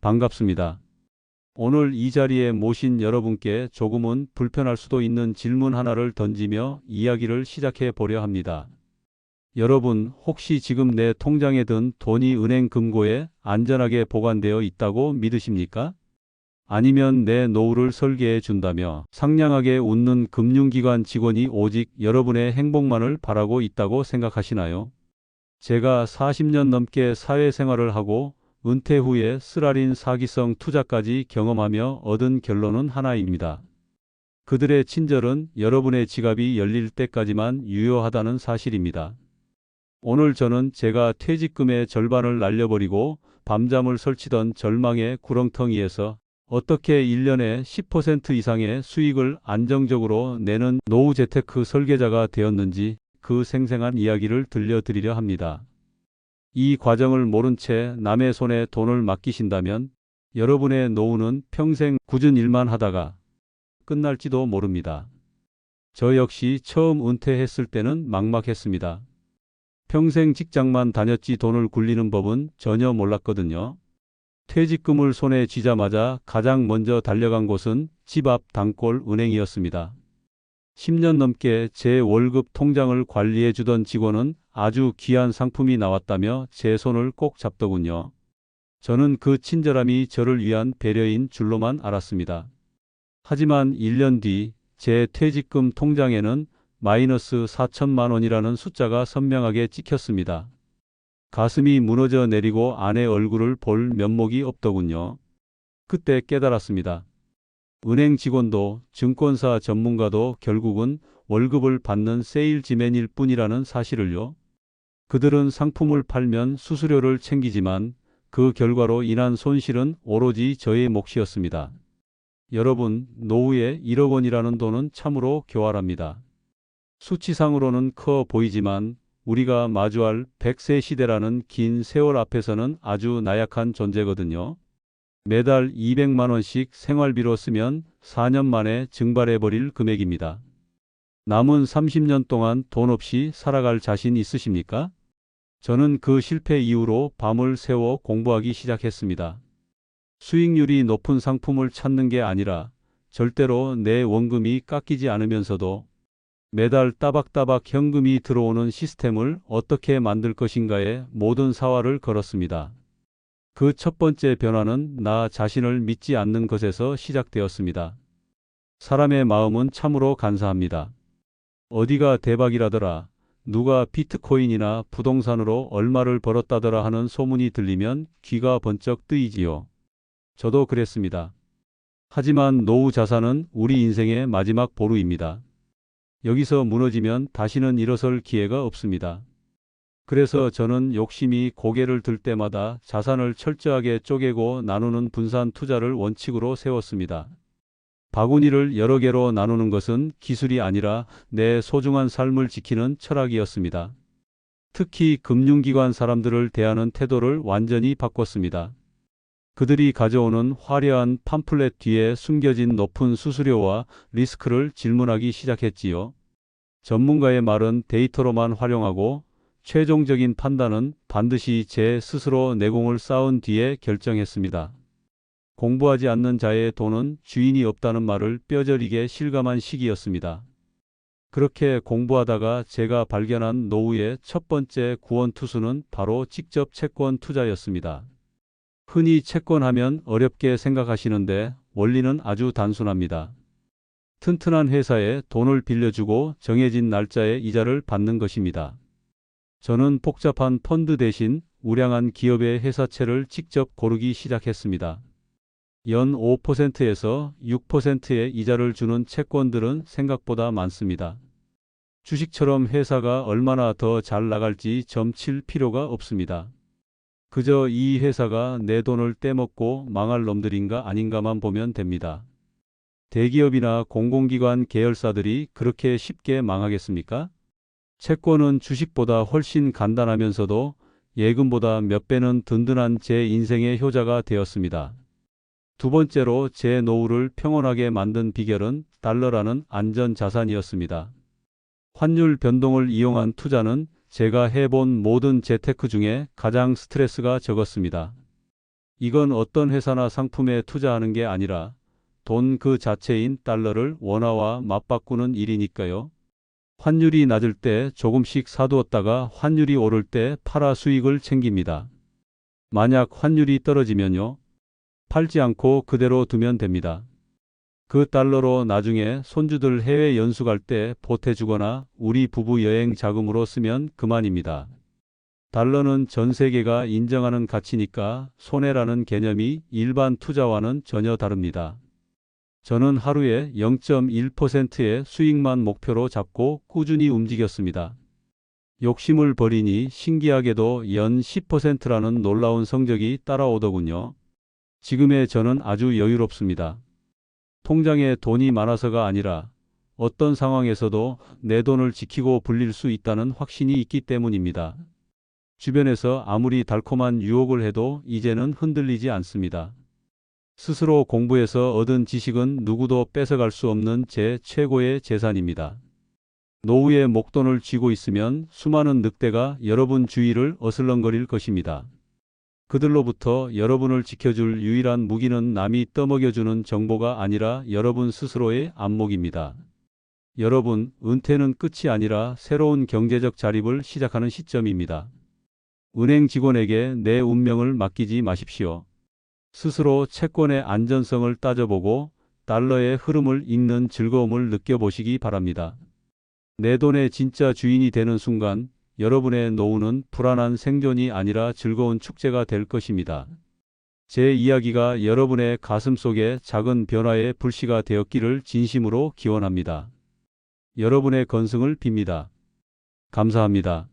반갑습니다. 오늘 이 자리에 모신 여러분께 조금은 불편할 수도 있는 질문 하나를 던지며 이야기를 시작해 보려 합니다. 여러분, 혹시 지금 내 통장에 든 돈이 은행 금고에 안전하게 보관되어 있다고 믿으십니까? 아니면 내 노후를 설계해 준다며 상냥하게 웃는 금융기관 직원이 오직 여러분의 행복만을 바라고 있다고 생각하시나요? 제가 40년 넘게 사회생활을 하고 은퇴 후에 쓰라린 사기성 투자까지 경험하며 얻은 결론은 하나입니다. 그들의 친절은 여러분의 지갑이 열릴 때까지만 유효하다는 사실입니다. 오늘 저는 제가 퇴직금의 절반을 날려버리고 밤잠을 설치던 절망의 구렁텅이에서 어떻게 1년에 10% 이상의 수익을 안정적으로 내는 노후 재테크 설계자가 되었는지 그 생생한 이야기를 들려드리려 합니다. 이 과정을 모른 채 남의 손에 돈을 맡기신다면 여러분의 노후는 평생 굳은 일만 하다가 끝날지도 모릅니다. 저 역시 처음 은퇴했을 때는 막막했습니다. 평생 직장만 다녔지 돈을 굴리는 법은 전혀 몰랐거든요. 퇴직금을 손에 쥐자마자 가장 먼저 달려간 곳은 집 앞 단골 은행이었습니다. 10년 넘게 제 월급 통장을 관리해 주던 직원은 아주 귀한 상품이 나왔다며 제 손을 꼭 잡더군요. 저는 그 친절함이 저를 위한 배려인 줄로만 알았습니다. 하지만 1년 뒤 제 퇴직금 통장에는 마이너스 4천만 원이라는 숫자가 선명하게 찍혔습니다. 가슴이 무너져 내리고 아내 얼굴을 볼 면목이 없더군요. 그때 깨달았습니다. 은행 직원도 증권사 전문가도 결국은 월급을 받는 세일즈맨일 뿐이라는 사실을요. 그들은 상품을 팔면 수수료를 챙기지만 그 결과로 인한 손실은 오로지 저의 몫이었습니다. 여러분, 노후에 1억 원이라는 돈은 참으로 교활합니다. 수치상으로는 커 보이지만 우리가 마주할 100세 시대라는 긴 세월 앞에서는 아주 나약한 존재거든요. 매달 200만 원씩 생활비로 쓰면 4년 만에 증발해버릴 금액입니다. 남은 30년 동안 돈 없이 살아갈 자신 있으십니까? 저는 그 실패 이후로 밤을 새워 공부하기 시작했습니다. 수익률이 높은 상품을 찾는 게 아니라 절대로 내 원금이 깎이지 않으면서도 매달 따박따박 현금이 들어오는 시스템을 어떻게 만들 것인가에 모든 사활을 걸었습니다. 그 첫 번째 변화는 나 자신을 믿지 않는 것에서 시작되었습니다. 사람의 마음은 참으로 간사합니다. 어디가 대박이라더라, 누가 비트코인이나 부동산으로 얼마를 벌었다더라 하는 소문이 들리면 귀가 번쩍 뜨이지요. 저도 그랬습니다. 하지만 노후 자산은 우리 인생의 마지막 보루입니다. 여기서 무너지면 다시는 일어설 기회가 없습니다. 그래서 저는 욕심이 고개를 들 때마다 자산을 철저하게 쪼개고 나누는 분산 투자를 원칙으로 세웠습니다. 바구니를 여러 개로 나누는 것은 기술이 아니라 내 소중한 삶을 지키는 철학이었습니다. 특히 금융기관 사람들을 대하는 태도를 완전히 바꿨습니다. 그들이 가져오는 화려한 팜플렛 뒤에 숨겨진 높은 수수료와 리스크를 질문하기 시작했지요. 전문가의 말은 데이터로만 활용하고 최종적인 판단은 반드시 제 스스로 내공을 쌓은 뒤에 결정했습니다. 공부하지 않는 자의 돈은 주인이 없다는 말을 뼈저리게 실감한 시기였습니다. 그렇게 공부하다가 제가 발견한 노후의 첫 번째 구원 투수는 바로 직접 채권 투자였습니다. 흔히 채권하면 어렵게 생각하시는데 원리는 아주 단순합니다. 튼튼한 회사에 돈을 빌려주고 정해진 날짜에 이자를 받는 것입니다. 저는 복잡한 펀드 대신 우량한 기업의 회사채를 직접 고르기 시작했습니다. 연 5%에서 6%의 이자를 주는 채권들은 생각보다 많습니다. 주식처럼 회사가 얼마나 더 잘 나갈지 점칠 필요가 없습니다. 그저 이 회사가 내 돈을 떼먹고 망할 놈들인가 아닌가만 보면 됩니다. 대기업이나 공공기관 계열사들이 그렇게 쉽게 망하겠습니까? 채권은 주식보다 훨씬 간단하면서도 예금보다 몇 배는 든든한 제 인생의 효자가 되었습니다. 두 번째로 제 노후를 평온하게 만든 비결은 달러라는 안전 자산이었습니다. 환율 변동을 이용한 투자는 제가 해본 모든 재테크 중에 가장 스트레스가 적었습니다. 이건 어떤 회사나 상품에 투자하는 게 아니라 돈 그 자체인 달러를 원화와 맞바꾸는 일이니까요. 환율이 낮을 때 조금씩 사두었다가 환율이 오를 때 팔아 수익을 챙깁니다. 만약 환율이 떨어지면요. 팔지 않고 그대로 두면 됩니다. 그 달러로 나중에 손주들 해외 연수 갈 때 보태주거나 우리 부부 여행 자금으로 쓰면 그만입니다. 달러는 전 세계가 인정하는 가치니까 손해라는 개념이 일반 투자와는 전혀 다릅니다. 저는 하루에 0.1%의 수익만 목표로 잡고 꾸준히 움직였습니다. 욕심을 버리니 신기하게도 연 10%라는 놀라운 성적이 따라오더군요. 지금의 저는 아주 여유롭습니다. 통장에 돈이 많아서가 아니라 어떤 상황에서도 내 돈을 지키고 불릴 수 있다는 확신이 있기 때문입니다. 주변에서 아무리 달콤한 유혹을 해도 이제는 흔들리지 않습니다. 스스로 공부해서 얻은 지식은 누구도 뺏어갈 수 없는 제 최고의 재산입니다. 노후에 목돈을 쥐고 있으면 수많은 늑대가 여러분 주위를 어슬렁거릴 것입니다. 그들로부터 여러분을 지켜줄 유일한 무기는 남이 떠먹여주는 정보가 아니라 여러분 스스로의 안목입니다. 여러분, 은퇴는 끝이 아니라 새로운 경제적 자립을 시작하는 시점입니다. 은행 직원에게 내 운명을 맡기지 마십시오. 스스로 채권의 안전성을 따져보고 달러의 흐름을 읽는 즐거움을 느껴보시기 바랍니다. 내 돈의 진짜 주인이 되는 순간 여러분의 노후는 불안한 생존이 아니라 즐거운 축제가 될 것입니다. 제 이야기가 여러분의 가슴 속에 작은 변화의 불씨가 되었기를 진심으로 기원합니다. 여러분의 건승을 빕니다. 감사합니다.